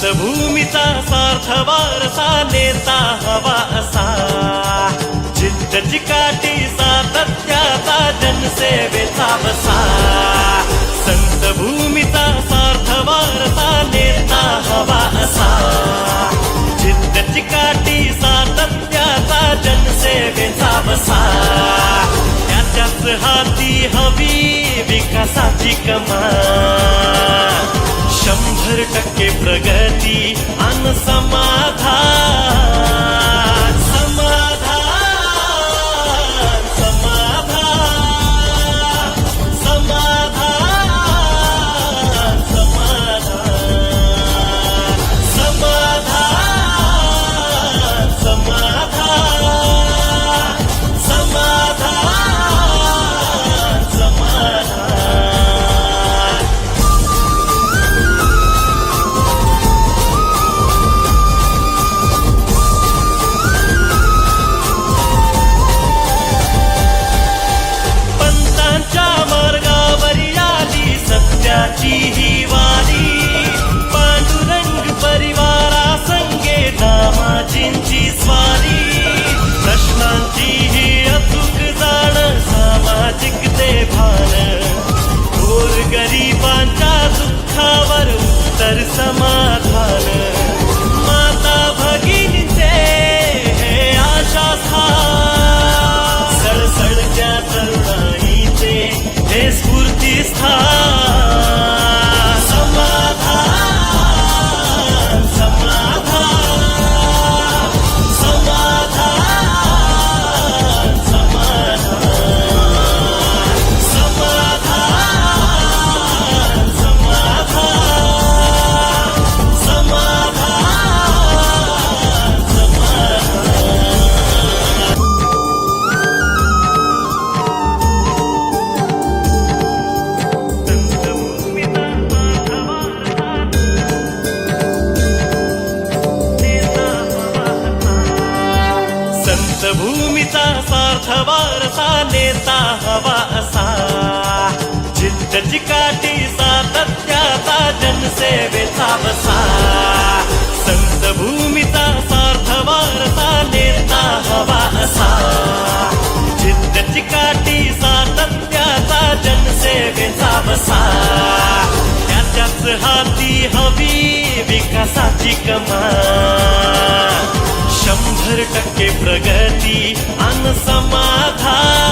चित्तभूमीचा सार्थ वारसा नेता हवा असा. चित्त चिकाटी सातत्याचा जनसेवेचा बसा. संत भूमीचा सार्थ वारसा नेता हवा असा. चित्त चिकाटी सातत्याचा जनसेवेचा बसा. त्याच्याच हाती हवी विकासाची कमा शंभर टक्के प्रगती अन समाधान भूमीचा सार्थ वारसा नेता हवा असा. जिद्द चिकाटी सातत्याचा जनसेवेचा बसा संत भूमीचा सार्थ वारसा नेता हवा असा. जिद्द चिकाटी सातत्याचा जनसेवेचा बसा त्याच्याच हाती हवी विकासाची कमा. प्रगति प्रगती अन समाधान।